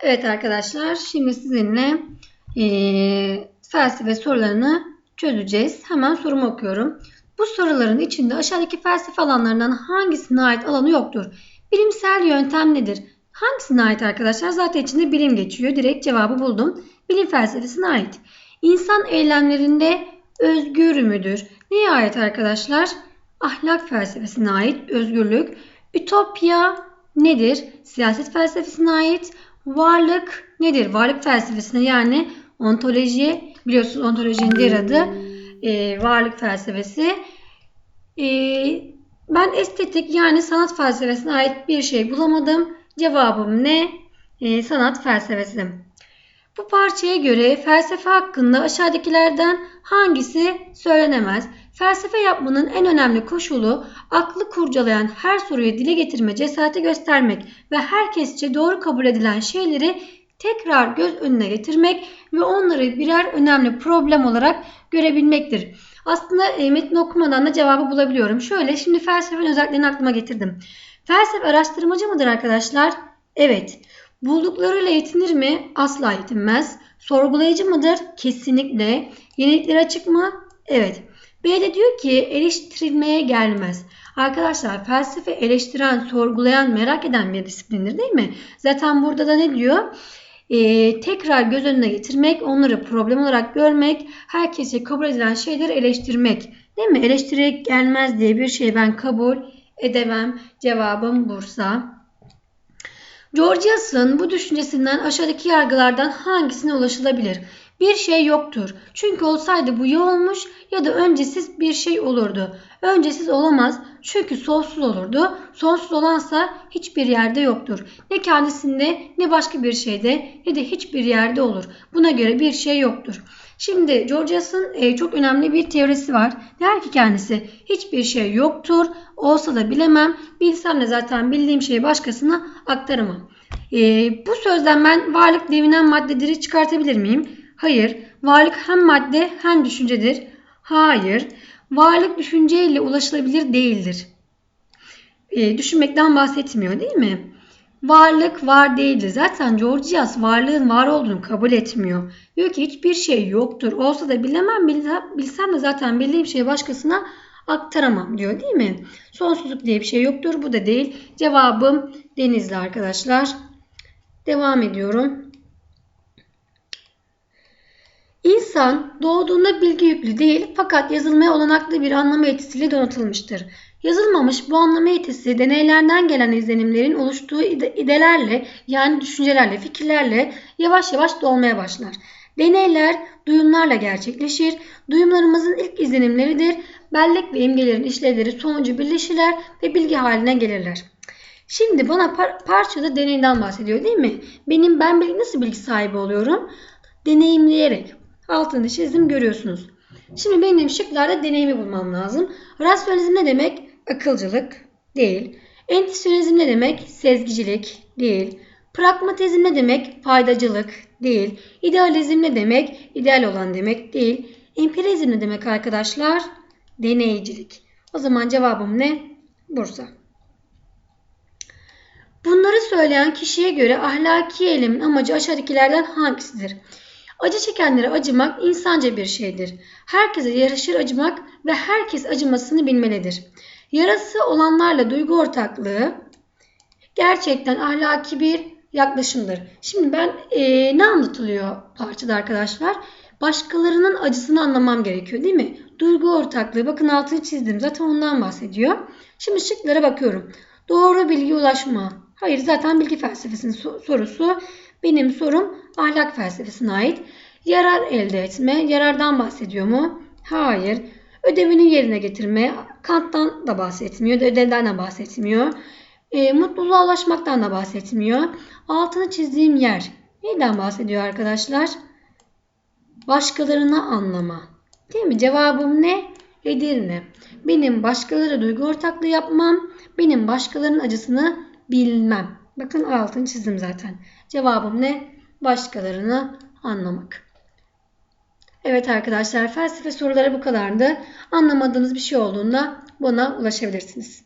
Evet arkadaşlar şimdi sizinle eee, felsefe sorularını çözeceğiz. Hemen sorumu okuyorum. Bu soruların içinde aşağıdaki felsefe alanlarından hangisine ait alanı yoktur? Bilimsel yöntem nedir? Hangisine ait arkadaşlar? Zaten içinde bilim geçiyor. Direkt cevabı buldum. Bilim felsefesine ait. İnsan eylemlerinde özgür müdür? Neye ait arkadaşlar? Ahlak felsefesine ait özgürlük. Ütopya nedir? Siyaset felsefesine ait. Varlık nedir? Varlık felsefesine yani ontoloji biliyorsunuz ontolojinin diğer adı e, varlık felsefesi. E, ben estetik yani sanat felsefesine ait bir şey bulamadım. Cevabım ne? E, sanat felsefesi. Bu parçaya göre felsefe hakkında aşağıdakilerden hangisi söylenemez? Felsefe yapmanın en önemli koşulu aklı kurcalayan her soruyu dile getirme cesareti göstermek ve herkesçe doğru kabul edilen şeyleri tekrar göz önüne getirmek ve onları birer önemli problem olarak görebilmektir. Aslında e, metni okumadan da cevabı bulabiliyorum. Şöyle şimdi felsefenin özelliklerini aklıma getirdim. Felsefe araştırmacı mıdır arkadaşlar? Evet. Bulduklarıyla yetinir mi? Asla yetinmez. Sorgulayıcı mıdır? Kesinlikle. Yeniliklere açık mı? Evet. B'de diyor ki eleştirilmeye gelmez. Arkadaşlar felsefe eleştiren, sorgulayan, merak eden bir disiplindir değil mi? Zaten burada da ne diyor? Ee, tekrar göz önüne getirmek, onları problem olarak görmek, herkese kabul edilen şeyleri eleştirmek. Değil mi? Eleştirerek gelmez diye bir şey ben kabul edemem. Cevabım Bursa. Georgias'ın bu düşüncesinden aşağıdaki yargılardan hangisine ulaşılabilir? Bir şey yoktur. Çünkü olsaydı bu ya olmuş ya da öncesiz bir şey olurdu. Öncesiz olamaz çünkü sonsuz olurdu. Sonsuz olansa hiçbir yerde yoktur. Ne kendisinde ne başka bir şeyde ne de hiçbir yerde olur. Buna göre bir şey yoktur. Şimdi Georgias'ın e, çok önemli bir teorisi var. Der ki kendisi hiçbir şey yoktur. Olsa da bilemem. Bilsem de zaten bildiğim şeyi başkasına aktaramam. E, bu sözden ben varlık devinen maddeleri çıkartabilir miyim? Hayır. Varlık hem madde hem düşüncedir. Hayır. Varlık düşünceyle ulaşılabilir değildir. E, düşünmekten bahsetmiyor değil mi? Varlık var değildir. Zaten Georgias varlığın var olduğunu kabul etmiyor. Diyor ki hiçbir şey yoktur. Olsa da bilemem, bilsem de zaten bildiğim şeyi başkasına aktaramam diyor değil mi? Sonsuzluk diye bir şey yoktur. Bu da değil. Cevabım denizli arkadaşlar. Devam ediyorum. İnsan doğduğunda bilgi yüklü değil fakat yazılmaya olanaklı bir anlama yetisiyle donatılmıştır. Yazılmamış bu anlama yetisi deneylerden gelen izlenimlerin oluştuğu ide idelerle yani düşüncelerle, fikirlerle yavaş yavaş dolmaya başlar. Deneyler duyumlarla gerçekleşir. Duyumlarımızın ilk izlenimleridir. Bellek ve imgelerin işlevleri sonucu birleşirler ve bilgi haline gelirler. Şimdi bana par parçada deneyden bahsediyor değil mi? Benim ben bilgi nasıl bilgi sahibi oluyorum? Deneyimleyerek. Altını çizdim görüyorsunuz. Şimdi benim şıklarda deneyimi bulmam lazım. Rasyonalizm ne demek? Akılcılık değil. Entüsyonizm ne demek? Sezgicilik değil. Pragmatizm ne demek? Faydacılık değil. İdealizm ne demek? İdeal olan demek değil. Empirizm ne demek arkadaşlar? Deneycilik. O zaman cevabım ne? Bursa. Bunları söyleyen kişiye göre ahlaki eylemin amacı aşağıdakilerden hangisidir? Acı çekenlere acımak insanca bir şeydir. Herkese yaraşır acımak ve herkes acımasını bilmelidir. Yarası olanlarla duygu ortaklığı gerçekten ahlaki bir yaklaşımdır. Şimdi ben e, ne anlatılıyor parçada arkadaşlar? Başkalarının acısını anlamam gerekiyor değil mi? Duygu ortaklığı bakın altını çizdim zaten ondan bahsediyor. Şimdi şıklara bakıyorum. Doğru bilgi ulaşma. Hayır zaten bilgi felsefesinin sorusu. Benim sorum ahlak felsefesine ait. Yarar elde etme. Yarardan bahsediyor mu? Hayır. Ödevini yerine getirme. Kant'tan da bahsetmiyor. Ödevden de bahsetmiyor. E, mutluluğa ulaşmaktan da bahsetmiyor. Altını çizdiğim yer. Neyden bahsediyor arkadaşlar? Başkalarını anlama. Değil mi? Cevabım ne? Edirne. Benim başkaları duygu ortaklığı yapmam. Benim başkalarının acısını bilmem. Bakın altını çizdim zaten. Cevabım ne? Başkalarını anlamak. Evet arkadaşlar felsefe soruları bu kadardı. Anlamadığınız bir şey olduğunda bana ulaşabilirsiniz.